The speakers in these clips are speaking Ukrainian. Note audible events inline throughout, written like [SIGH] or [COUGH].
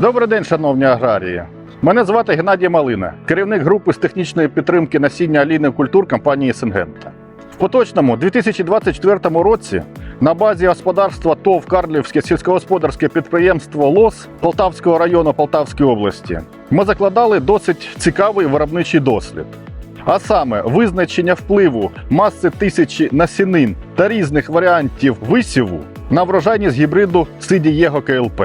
Добрий день, шановні аграрії. Мене звати Геннадій Малина, керівник групи з технічної підтримки насіння алійних культур компанії Сингента. В поточному 2024 році на базі господарства ТОВ Карлівське сільськогосподарське підприємство ЛОС Полтавського району Полтавської області ми закладали досить цікавий виробничий дослід. А саме визначення впливу маси тисячі насінин та різних варіантів висіву на врожайність гібриду Сидієго КЛП.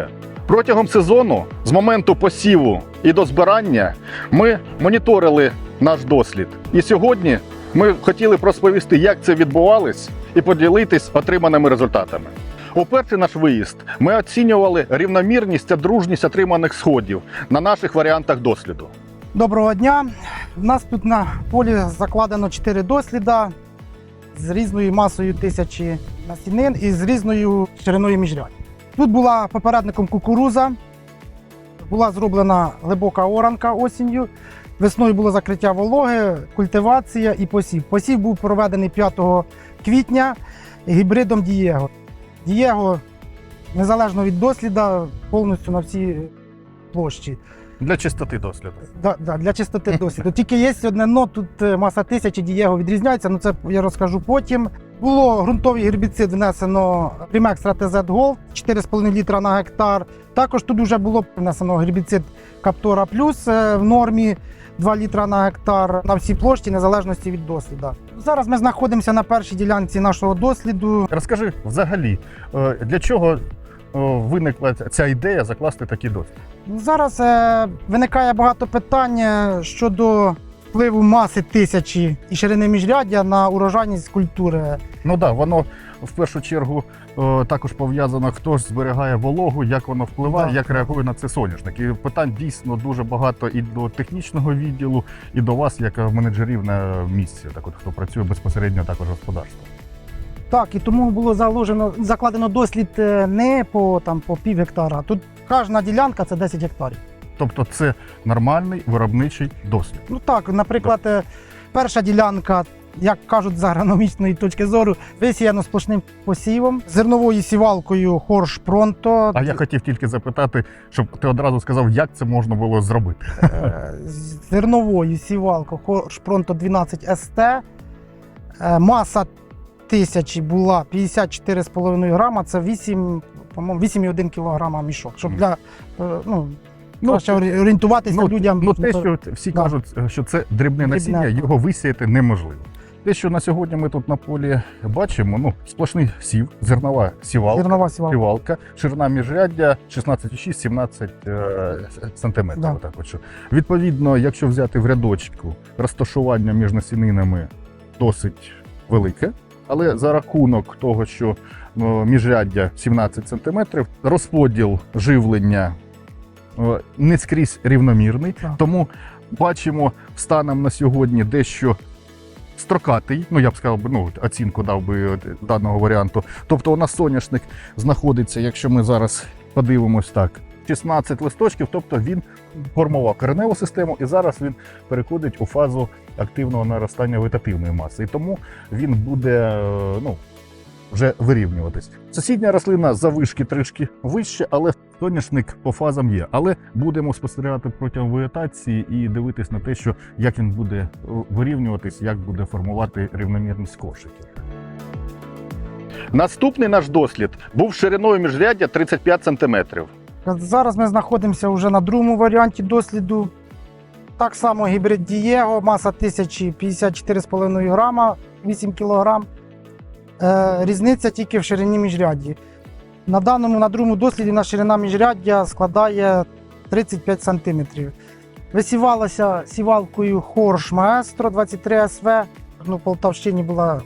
Протягом сезону, з моменту посіву і до збирання, ми моніторили наш дослід. І сьогодні ми хотіли розповісти, як це відбувалось, і поділитись отриманими результатами. У перший наш виїзд ми оцінювали рівномірність та дружність отриманих сходів на наших варіантах досліду. Доброго дня. У нас тут на полі закладено 4 досліда з різною масою тисячі насінин і з різною шириною міжрядь. Тут була попередником кукуруза, була зроблена глибока оранка осінню. Весною було закриття вологи, культивація і посів. Посів був проведений 5 квітня гібридом Дієго. Дієго, незалежно від досліда, повністю на всій площі. Для чистоти досліду. Да, да, для чистоти досвіду. Тільки є одне но, тут е, маса тисячі Дієго відрізняється, ну це я розкажу потім. Було ґрунтовий гербіцид внесено Primex TZ Gold 4,5 літра на гектар. Також тут вже було внесено гербіцид Каптора Плюс е, в нормі 2 літра на гектар на всій площі, незалежності від досліда. Зараз ми знаходимося на першій ділянці нашого досліду. Розкажи взагалі, е, для чого е, виникла ця ідея закласти такий дослід? Зараз виникає багато питань щодо впливу маси тисячі і ширини міжряддя на урожайність культури. Ну так, воно в першу чергу е, також пов'язано, хто ж зберігає вологу, як воно впливає, Да. як реагує на це соняшник. І питань дійсно дуже багато і до технічного відділу, і до вас, як менеджерів на місці, так от хто працює безпосередньо також господарство. Так, і тому було заложено, закладено дослід е, не по, там, по пів гектара. Тут кожна ділянка це 10 гектарів. Тобто це нормальний виробничий досвід. Ну так, наприклад, е, перша ділянка, як кажуть з агрономічної точки зору, висіяно сплошним посівом, зерновою сівалкою Хорш Пронто. А я хотів тільки запитати, щоб ти одразу сказав, як це можна було зробити. Е, зерновою сівалкою Хорш Пронто 12 СТ. Е, Маса тисячі була 54,5 грама, це 8, по-моєму, 8,1 кілограма мішок. Щоб для ну, Ну, краще орієнтуватися Ну, людям. ну те, що всі Да. кажуть, що це дрібне насіння, його висіяти неможливо. Те, що на сьогодні ми тут на полі бачимо, ну сплошний сів, зернова сівалка, Зернова сівалка. сівалка, ширина міжряддя 16,6-17 е, сантиметрів. Да. Отак от що. Відповідно, якщо взяти в рядочку, розташування між насінинами досить велике. Але за рахунок того, що е, міжряддя 17 сантиметрів, розподіл живлення е, не скрізь рівномірний. Так. Тому бачимо станом на сьогодні дещо строкатий. Ну я б сказав, би, ну оцінку дав би е, даного варіанту. Тобто, у нас соняшник знаходиться, якщо ми зараз подивимось так. 16 листочків, тобто він формував кореневу систему, і зараз він переходить у фазу активного наростання вегетативної маси. І тому він буде е, ну, вже вирівнюватись. Сусідня рослина завишки трішки вище, але соняшник по фазам є. Але будемо спостерігати протягом вегетації і дивитись на те, що як він буде е, вирівнюватись, як буде формувати рівномірність кошиків. Наступний наш дослід був шириною міжряддя 35 см. Зараз ми знаходимося вже на другому варіанті досліду. Так само гібрид Дієго, маса тисячі 54,5 грама, 8 кілограм. Е, різниця тільки в ширині міжрядді. На даному, на другому досліді на ширина міжряддя складає 35 см. Висівалася сівалкою Хорш Маестро 23 СВ. Ну, в Полтавщині була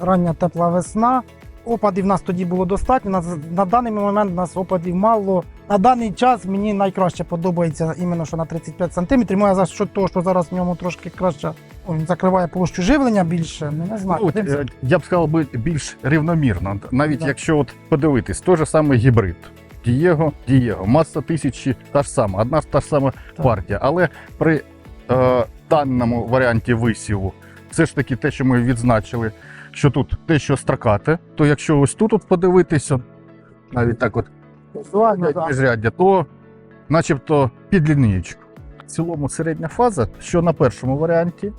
рання тепла весна. Опадів в нас тоді було достатньо. На, на даний момент у нас опадів мало. На даний час мені найкраще подобається іменно що на 35 см. Моя за що того, що зараз в ньому трошки краще він закриває площу живлення більше. Ну, не знаю. Ну, от, е, я б сказав би більш рівномірно. Навіть Да. якщо от подивитись, той же самий гібрид. Дієго, Дієго, маса тисячі та ж сама, одна та ж сама Так. партія. Але при е, даному варіанті висіву, все ж таки те, що ми відзначили, що тут те, що строкате, то якщо ось тут от подивитися, навіть так от міжряддя, то начебто під лінієчку. В цілому середня фаза, що на першому варіанті,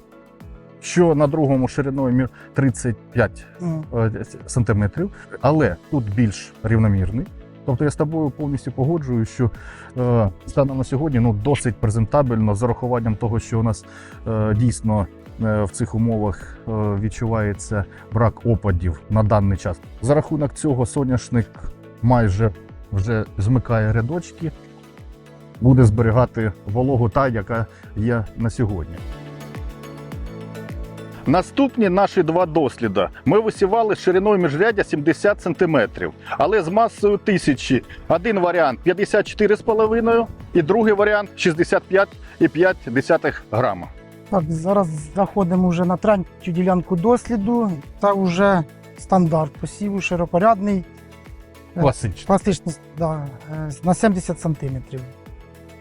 що на другому шириною 35 М. е, сантиметрів, але тут більш рівномірний. Тобто я з тобою повністю погоджую, що е, станом на сьогодні ну, досить презентабельно з урахуванням того, що у нас е, дійсно в цих умовах е, відчувається брак опадів на даний час. За рахунок цього соняшник майже вже змикає рядочки, буде зберігати вологу та, яка є на сьогодні. Наступні наші два досліди. Ми висівали шириною міжряддя 70 см, але з масою 1000. Один варіант 54,5 і другий варіант 65,5 грама. Так, зараз заходимо вже на третю ділянку досліду. Це вже стандарт посіву широпорядний, Класично. класичний да, е, на 70 сантиметрів.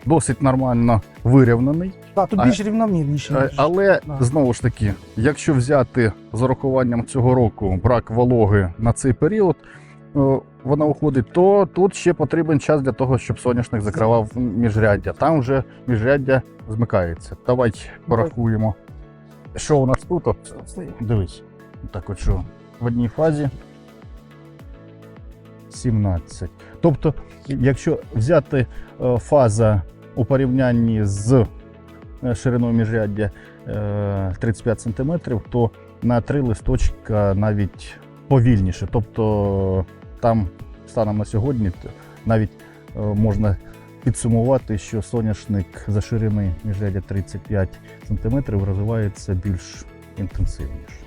Досить нормально вирівнений. Да, тут більш рівномірніше. Е, Але Да. знову ж таки, якщо взяти з урахуванням цього року брак вологи на цей період, е, вона уходить, то тут ще потрібен час для того, щоб соняшник закривав міжряддя. Там вже міжряддя змикається. Давай порахуємо. Що у нас тут? Дивись. Так от що в одній фазі 17. Тобто, якщо взяти е, фаза у порівнянні з е, шириною міжряддя е, 35 см, то на три листочка навіть повільніше. Тобто там станом на сьогодні навіть е, можна підсумувати, що соняшник за ширини міжряддя 35 см розвивається більш інтенсивніше.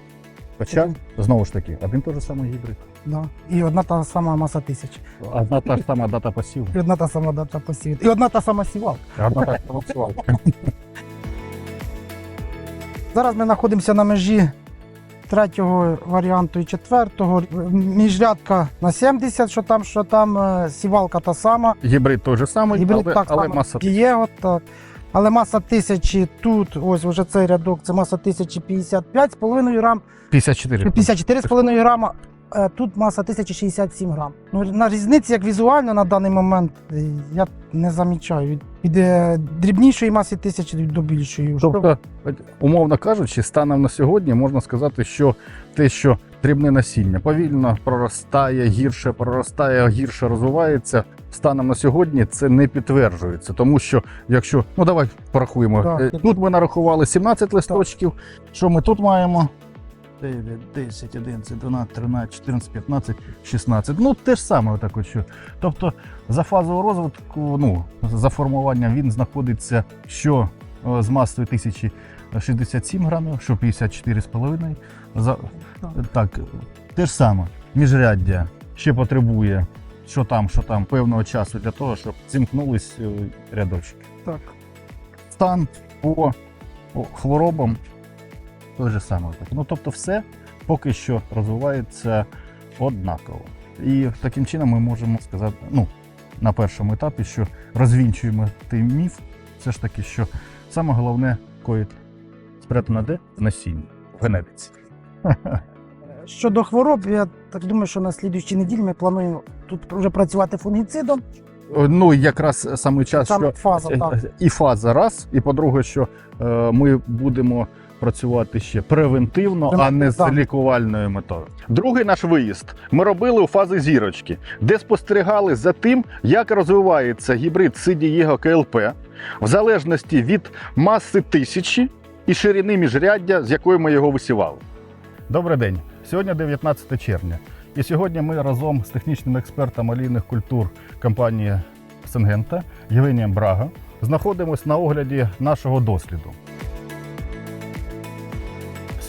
Хоча, знову ж таки, один той же самий гібрид. Да. І одна та сама маса тисяч. Одна та ж сама дата посіву. І одна та сама дата посіву. І одна та сама сівалка. Одна та сама свалка. Зараз ми знаходимося на межі третього варіанту і четвертого. Міжрядка на 70, що там, що там, е, сівалка та сама. Гібрид той же самий, Гібрид але, так але само маса Дієго, так. Але маса тисячі тут, ось вже цей рядок, це маса тисячі 55,5 грам, 54. 54,5 грама. Е, Тут маса 1067 грам. Ну, на різниці, як візуально на даний момент, е, я не замічаю. Від- Від е, дрібнішої маси тисячі до більшої. Тобто, умовно кажучи, станом на сьогодні можна сказати, що те, що дрібне насіння повільно проростає, гірше проростає, гірше розвивається. Станом на сьогодні це не підтверджується, тому що якщо ну давай порахуємо. Так. Тут ми нарахували 17 листочків. Що ми тут маємо? 9, 10, 11, 12, 13, 14, 15, 16. Ну, те ж саме, отак от що. Тобто, за фазою розвитку, ну, за формуванням він знаходиться що е, з масою 1067 грамів, що 54,5. За, Так. так, те ж саме. Міжряддя ще потребує, що там, що там, певного часу для того, щоб зімкнулись е, рядочки. Так. Стан по по хворобам той же самий. Ну, тобто, все поки що розвивається однаково. І таким чином ми можемо сказати, ну, на першому етапі, що розвінчуємо той міф, все ж таки, що саме головне коїть спрятано де в насінні, в генетиці. [LAUGHS] Щодо хвороб, я так думаю, що на слідуючій неділі ми плануємо тут вже працювати фунгіцидом. Ну, якраз саме час, Там що фаза, так. і фаза раз, і по-друге, що е, ми будемо працювати ще превентивно, а не з лікувальною метою. Другий наш виїзд ми робили у фази зірочки, де спостерігали за тим, як розвивається гібрид Сидієго КЛП в залежності від маси тисячі і ширини міжряддя, з якої ми його висівали. Добрий день. Сьогодні 19 червня. І сьогодні ми разом з технічним експертом олійних культур компанії Сенгента Євгенієм Брага знаходимося на огляді нашого досліду.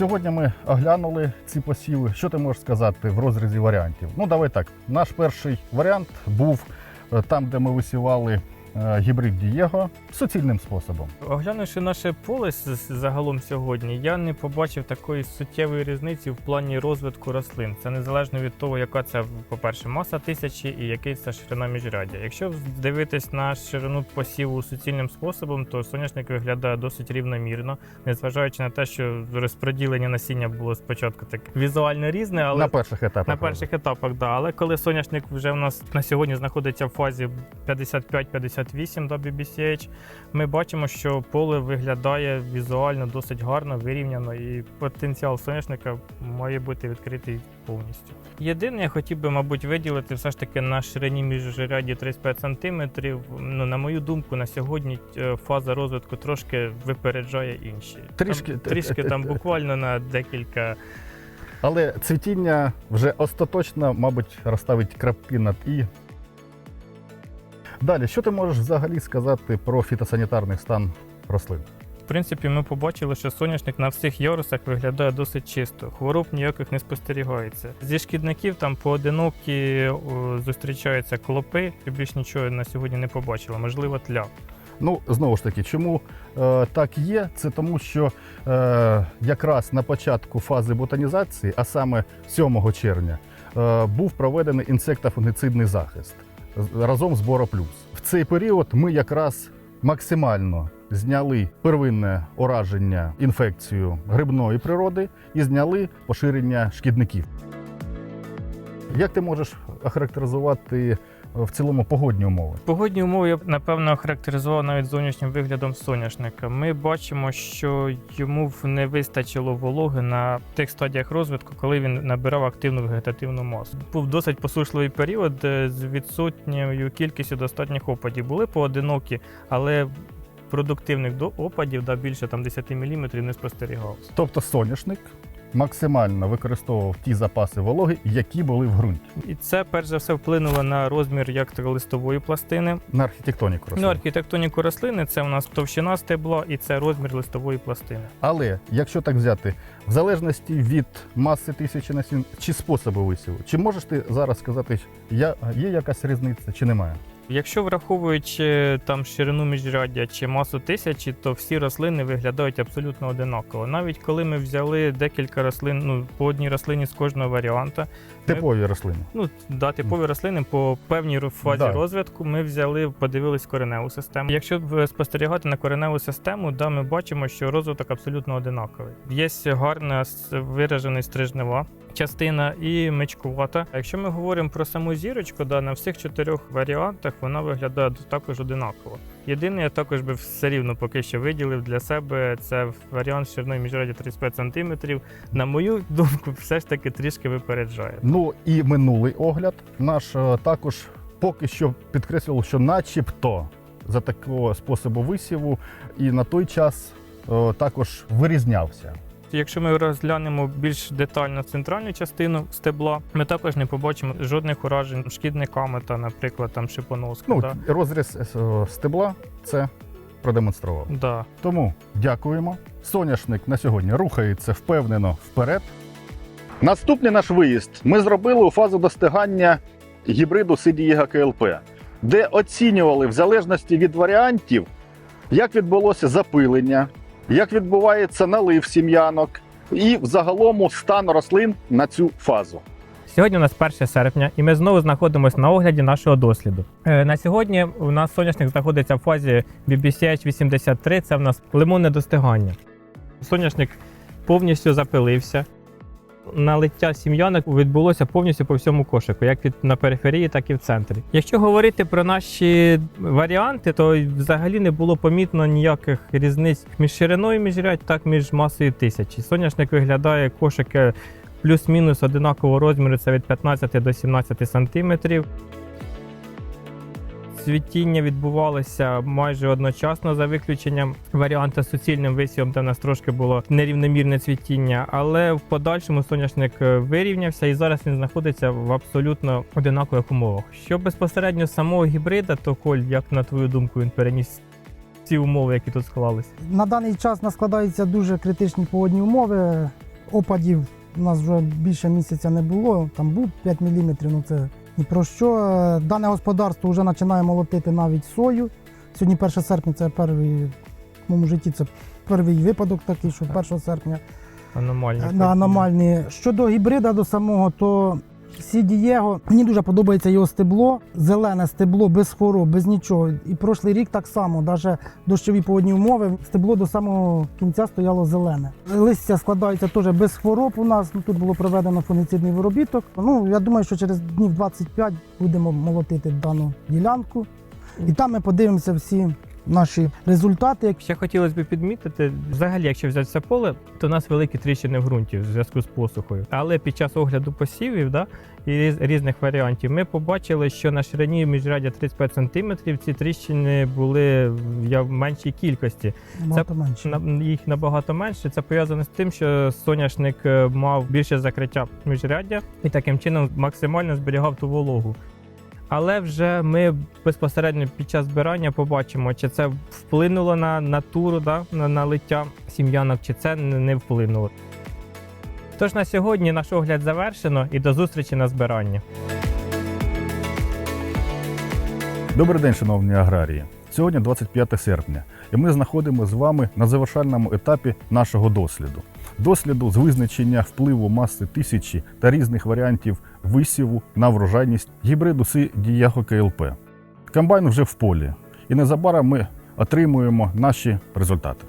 Сьогодні ми оглянули ці посіви. Що ти можеш сказати в розрізі варіантів? Ну, давай так. Наш перший варіант був е, там, де ми висівали гібрид Дієго суцільним способом. Оглянувши наше поле загалом сьогодні, я не побачив такої суттєвої різниці в плані розвитку рослин. Це незалежно від того, яка це, по-перше, маса тисячі і який це ширина міжряддя. Якщо дивитись на ширину посіву суцільним способом, то соняшник виглядає досить рівномірно, незважаючи на те, що розподілення насіння було спочатку так візуально різне, але на перших етапах. на перших етапах, да. Але коли соняшник вже у нас на сьогодні знаходиться в фазі 55-56 88 до BBCH, ми бачимо, що поле виглядає візуально досить гарно, вирівняно, і потенціал соняшника має бути відкритий повністю. Єдине, я хотів би, мабуть, виділити все ж таки на ширині міжряді 35 см. Ну, на мою думку, на сьогодні е, фаза розвитку трошки випереджає інші. Трішки- там, трішки там буквально на декілька. Але цвітіння вже остаточно, мабуть, розставить крапки над і. Далі, що ти можеш взагалі сказати про фітосанітарний стан рослин? В принципі, ми побачили, що соняшник на всіх ярусах виглядає досить чисто. Хвороб ніяких не спостерігається. Зі шкідників там поодинокі зустрічаються клопи. і Більш нічого на сьогодні не побачила. Можливо, тля. Ну, знову ж таки, чому е, так є? Це тому, що е, якраз на початку фази ботанізації, а саме 7 червня, е, був проведений інсектофунгіцидний захист разом з Бороплюс. В цей період ми якраз максимально зняли первинне ураження інфекцію грибної природи і зняли поширення шкідників. Як ти можеш охарактеризувати в цілому погодні умови? Погодні умови я б напевно охарактеризував навіть зовнішнім виглядом соняшника. Ми бачимо, що йому не вистачило вологи на тих стадіях розвитку, коли він набирав активну вегетативну масу. Був досить посушливий період е, з відсутньою кількістю достатніх опадів. Були поодинокі, але продуктивних до опадів да більше там 10 мм не спостерігалося. Тобто соняшник максимально використовував ті запаси вологи, які були в ґрунті І це перш за все вплинуло на розмір як то листової пластини, на архітектоніку рослин. Ну, архітектоніку рослини це у нас товщина стебла і це розмір листової пластини. Але якщо так взяти, в залежності від маси тисячі насінь чи способу висіву, чи можеш ти зараз сказати, я- є якась різниця чи немає? Якщо враховуючи там ширину міжряддя чи масу тисячі, то всі рослини виглядають абсолютно одинаково. Навіть коли ми взяли декілька рослин, ну по одній рослині з кожного варіанта, Типові рослини. ну да, типові рослини по певній фазі Да. розвитку, ми взяли, подивились кореневу систему. Якщо спостерігати на кореневу систему, да, ми бачимо, що розвиток абсолютно одинаковий. Є гарна виражений стрижнева частина і мечкувата. Якщо ми говоримо про саму зірочку, да, на всіх чотирьох варіантах вона виглядає також одинаково. Єдине, я також би все рівно поки що виділив для себе це варіант з шириною міжраді 35 см. На мою думку, все ж таки трішки випереджає. Ну і минулий огляд наш е, також поки що підкреслював, що начебто за такого способу висіву і на той час е, також вирізнявся. Якщо ми розглянемо більш детально центральну частину стебла, ми також не побачимо жодних уражень шкідниками та, наприклад, там шипоноска. Ну, да. розріз е, стебла це продемонстрував. Да. Тому дякуємо. Соняшник на сьогодні рухається впевнено вперед. Наступний наш виїзд ми зробили у фазу достигання гібриду Сидієга КЛП, де оцінювали в залежності від варіантів, як відбулося запилення, як відбувається налив сім'янок і взагалом стан рослин на цю фазу. Сьогодні у нас 1 серпня, і ми знову знаходимося на огляді нашого досліду. Е, На сьогодні у нас соняшник знаходиться в фазі BBCH 83, це в нас лимонне достигання. Соняшник повністю запилився. Налиття сім'янок відбулося повністю по всьому кошику, як від на периферії, так і в центрі. Якщо говорити про наші варіанти, то взагалі не було помітно ніяких різниць між шириною міжрядь, так між масою тисячі. Соняшник виглядає кошики плюс-мінус одинакового розміру, це від 15 до 17 сантиметрів. Цвітіння відбувалося майже одночасно за виключенням варіанта з суцільним висівом, де в нас трошки було нерівномірне цвітіння, але в подальшому соняшник е, вирівнявся і зараз він знаходиться в абсолютно одинакових умовах. Що безпосередньо самого гібрида, то Коль, як на твою думку, він переніс ці умови, які тут склалися? На даний час нас складаються дуже критичні погодні умови. Опадів у нас вже більше місяця не було. Там був 5 мм, ну це про що. Е, Дане господарство вже починає молотити навіть сою. Сьогодні 1 серпня це перший в моєму житті це перший випадок такий, що 1 серпня Аномальні. аномальні. Щодо гібрида до самого, то Сі Дієго, мені дуже подобається його стебло, зелене стебло без хвороб, без нічого. І прошлий рік так само, навіть дощові погодні умови, стебло до самого кінця стояло зелене. Листя складається теж без хвороб у нас. Ну, Тут було проведено фунгіцидний виробіток. Ну, я думаю, що через днів 25 будемо молотити дану ділянку. І там ми подивимося всі наші результати. Ще хотілося б підмітити, взагалі, якщо взяти це поле, то у нас великі тріщини в ґрунті в зв'язку з посухою. Але під час огляду посівів да, і різ- різних варіантів ми побачили, що на ширині міжрядя 35 см ці тріщини були в меншій кількості. Набагато менше. Їх набагато менше. Це пов'язано з тим, що соняшник е, мав більше закриття міжряддя і таким чином максимально зберігав ту вологу. Але вже ми безпосередньо під час збирання побачимо, чи це вплинуло на натуру, да, на, на лиття сім'янок, чи це не вплинуло. Тож на сьогодні наш огляд завершено і до зустрічі на збиранні. Добрий день, шановні аграрії. Сьогодні 25 серпня, і ми знаходимо з вами на завершальному етапі нашого досліду. Досліду з визначення впливу маси тисячі та різних варіантів висіву на врожайність гібриду Си Дієго КЛП. Комбайн вже в полі, і незабаром ми отримуємо наші результати.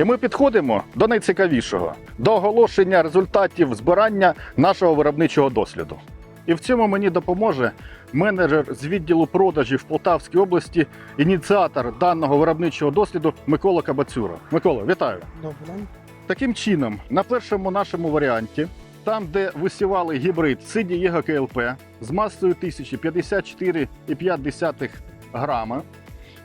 І ми підходимо до найцікавішого до оголошення результатів збирання нашого виробничого досліду. І в цьому мені допоможе менеджер з відділу продажів Полтавській області, ініціатор даного виробничого досліду Микола Кабацюра. Микола, вітаю! Добре. Таким чином, на першому нашому варіанті, там, де висівали гібрид Сиді Єго КЛП з масою 1054,5 грама,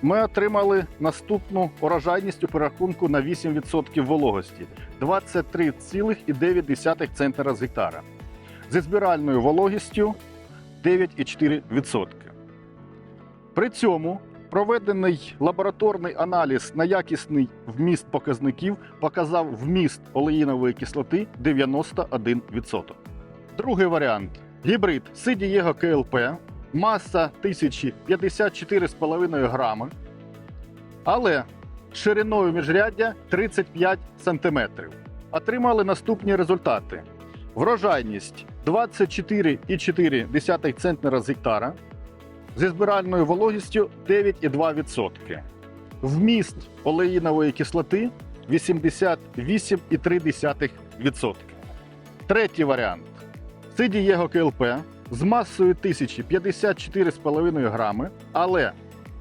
ми отримали наступну урожайність у перерахунку на 8% вологості 23,9 центнера з гектара. Зі збиральною вологістю 9,4%. При цьому проведений лабораторний аналіз на якісний вміст показників показав вміст олеїнової кислоти 91%. Другий варіант гібрид Сидієго КЛП, маса 1054,5 грами, але шириною міжряддя 35 см. Отримали наступні результати: врожайність 24,4 центнера з гектара зі збиральною вологістю 9,2%. Вміст олеїнової кислоти 88,3%. Третій варіант. Це Дієго КЛП з масою 1054,5 грами, але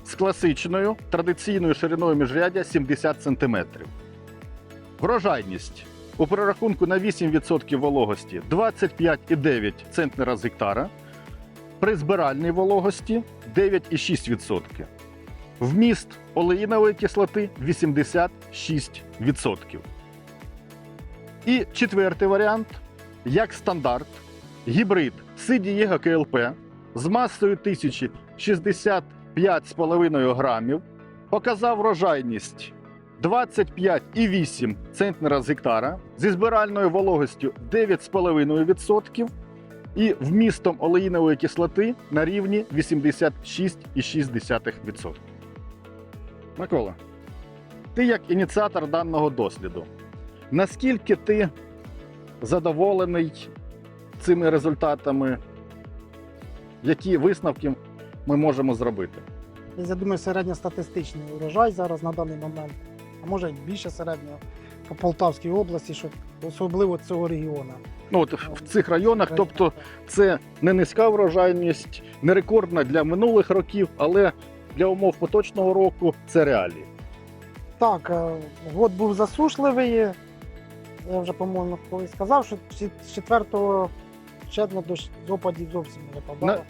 з класичною традиційною шириною міжрядя 70 см. Врожайність у перерахунку на 8% вологості 25,9 центнера з гектара, при збиральній вологості 9,6%. Вміст олеїнової кислоти 86%. І четвертий варіант, як стандарт, гібрид Сидієго КЛП з масою 1065,5 грамів показав врожайність 25,8 центнера з гектара зі збиральною вологостю 9,5% і вмістом олеїнової кислоти на рівні 86,6%. Микола, ти як ініціатор даного досліду, наскільки ти задоволений цими результатами? Які висновки ми можемо зробити? Я думаю, середньостатистичний урожай зараз на даний момент, а може більше середнього по Полтавській області, що особливо цього регіону. Ну, от в цих районах, тобто це не низька врожайність, не рекордна для минулих років, але для умов поточного року це реалії. Так, е, год був засушливий. Я вже, по-моєму, колись сказав, що з 4 червня дощ опадів зовсім не випадало.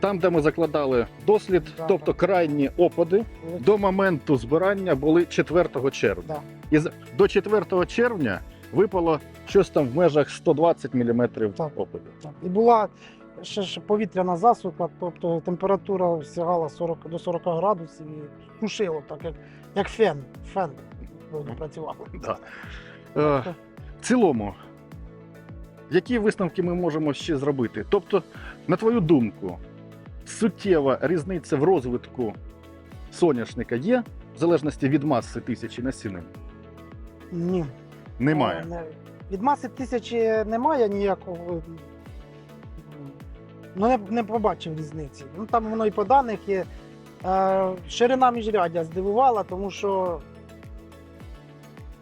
Там, де ми закладали дослід, Да, тобто да. крайні опади до моменту збирання були 4 червня. Да. І до 4 червня випало щось там в межах 120 мм Так. опадів. Так. І була ще ж повітряна засуха, тобто температура сягала 40, до 40 градусів і сушило, так як, як фен. Фен працював. Да. Е, в цілому, які висновки ми можемо ще зробити? Тобто, на твою думку, суттєва різниця в розвитку соняшника є, в залежності від маси тисячі насінин? Ні. Немає. Е, не- Від маси тисячі немає ніякого. Ну, не, не побачив різниці. Ну там воно і по даних є. Е, ширина міжрядя здивувала, тому що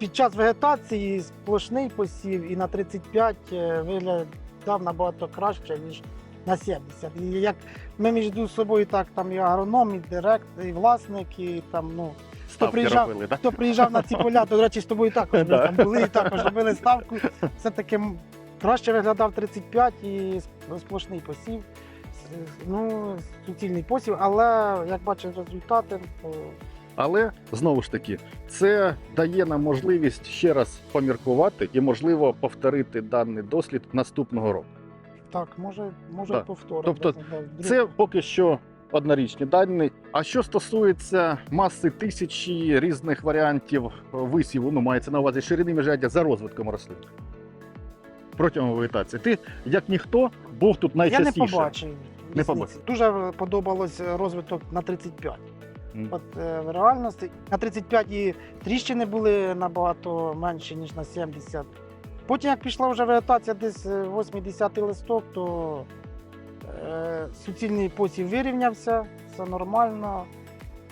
під час вегетації сплошний посів і на 35 е, виглядав набагато краще, ніж на 70. І як ми між собою так, там і агроном, і директ, і власник, і там, ну, хто приїжджав, робили, да? хто приїжджав на ці поля, то, до речі, з тобою також ми [LAUGHS] там були, і також робили ставку. Все-таки краще виглядав 35 і сплошний посів. Ну, суцільний посів, але як бачив результати, то Але знову ж таки, це дає нам можливість ще раз поміркувати і, можливо, повторити даний дослід наступного року. так, може, може Так. повторити. Тобто Да. Це поки що однорічні дані. А що стосується маси тисячі різних варіантів висіву, ну мається на увазі ширини міжряддя за розвитком рослин. Протягом вегетації. Ти, як ніхто, був тут Я не найчастіше. побачив. Не різниці. побачив. Дуже подобалось розвиток на 35. От е, в реальності на 35 і тріщини були набагато менші, ніж на 70. Потім, як пішла вже вегетація десь е, 8-10 листок, то е, суцільний посів вирівнявся, все нормально.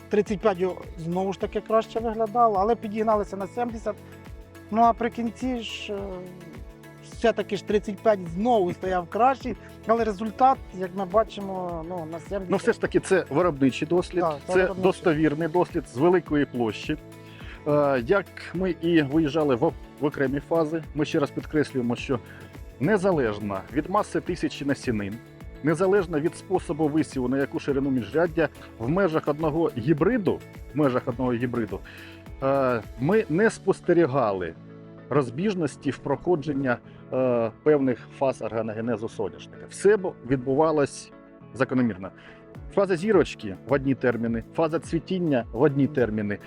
35 знову ж таки краще виглядало, але підігналися на 70. Ну а при кінці ж е, все-таки ж 35 знову стояв кращий, але результат, як ми бачимо, ну, на 70. Ну, все ж таки, це виробничий дослід, Так, це виробничий. достовірний дослід з великої площі. Е, Як ми і виїжджали в, в окремі фази, ми ще раз підкреслюємо, що незалежно від маси тисячі насінин, незалежно від способу висіву, на яку ширину міжряддя, в межах одного гібриду, в межах одного гібриду, е, ми не спостерігали розбіжності в проходження е, певних фаз органогенезу соняшника. Все відбувалось закономірно. Фаза зірочки в одні терміни, фаза цвітіння в одні терміни,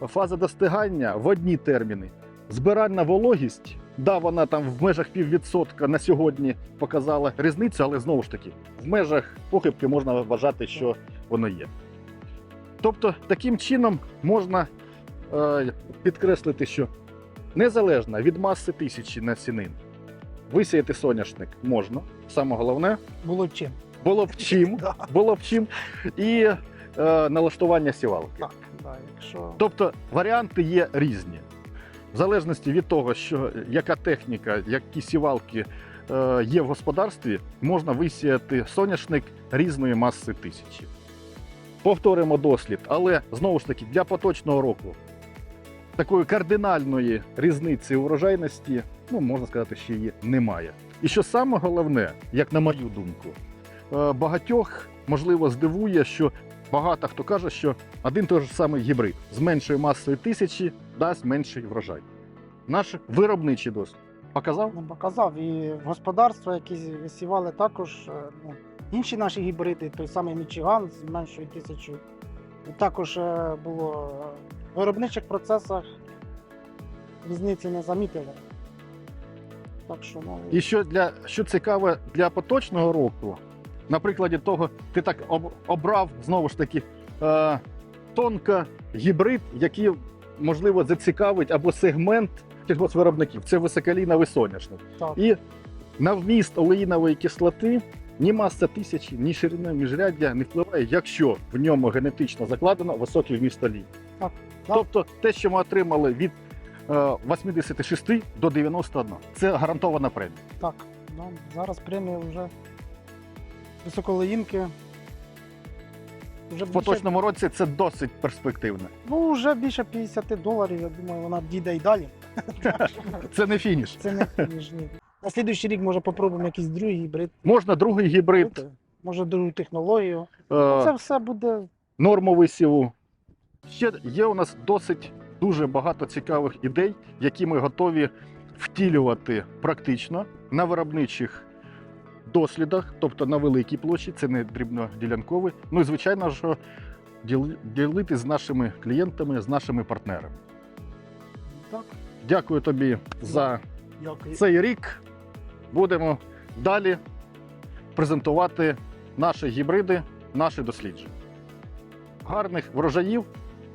фаза достигання в одні терміни. Збиральна вологість, да, вона там в межах піввідсотка на сьогодні показала різницю, але знову ж таки, в межах похибки можна вважати, що воно є. Тобто, таким чином можна е, підкреслити, що незалежно від маси тисячі насінин, висіяти соняшник можна. Саме головне, було чим. було б чим, [LAUGHS] було б чим, і е, налаштування сівалки. так, да, якщо... Тобто варіанти є різні. В залежності від того, що яка техніка, які сівалки е, є в господарстві, можна висіяти соняшник різної маси тисячі. Повторимо дослід, але знову ж таки для поточного року такої кардинальної різниці у врожайності, ну можна сказати, ще її немає. І що саме головне, як на мою думку, е, багатьох можливо здивує, що багато хто каже, що один той же самий гібрид з меншою масою тисячі дасть менший врожай. Наш виробничий досвід показав? не показав. І господарства, які висівали також е, ну, інші наші гібриди, той самий Мічиган з меншою тисячою. Також е, було в виробничих процесах різниці не замітили. Так що, ну, І що для що цікаве для поточного року, на прикладі того, ти так об, обрав знову ж таки е, тонко гібрид, який можливо зацікавить або сегмент сільгоспвиробників. Це високоліновий соняшник. так. І на вміст олеїнової кислоти ні маса тисячі, ні ширина міжряддя не впливає, якщо в ньому генетично закладено високий вміст олії. Так. Тобто те, що ми отримали від 86 до 91, це гарантована премія. Так, ну, зараз премія вже високолоїнки. Вже В більше, поточному році це досить перспективно. ну, вже більше 50 доларів, я думаю, вона дійде і далі. [LAUGHS] Це не фініш. Це не фініш, ні. На слідуючий рік може попробуємо якийсь другий гібрид. Можна другий гібрид, Може другу технологію. е, Це все буде норму висіву. Ще є у нас досить дуже багато цікавих ідей, які ми готові втілювати практично на виробничих дослідах, тобто на великій площі, це не дрібноділянковий. Ну і звичайно, що ділити з нашими клієнтами, з нашими партнерами. так. Дякую тобі за Дякую. цей рік. Будемо далі презентувати наші гібриди, наші дослідження. Гарних врожаїв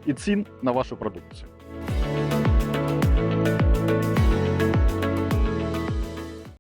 і цін на вашу продукцію.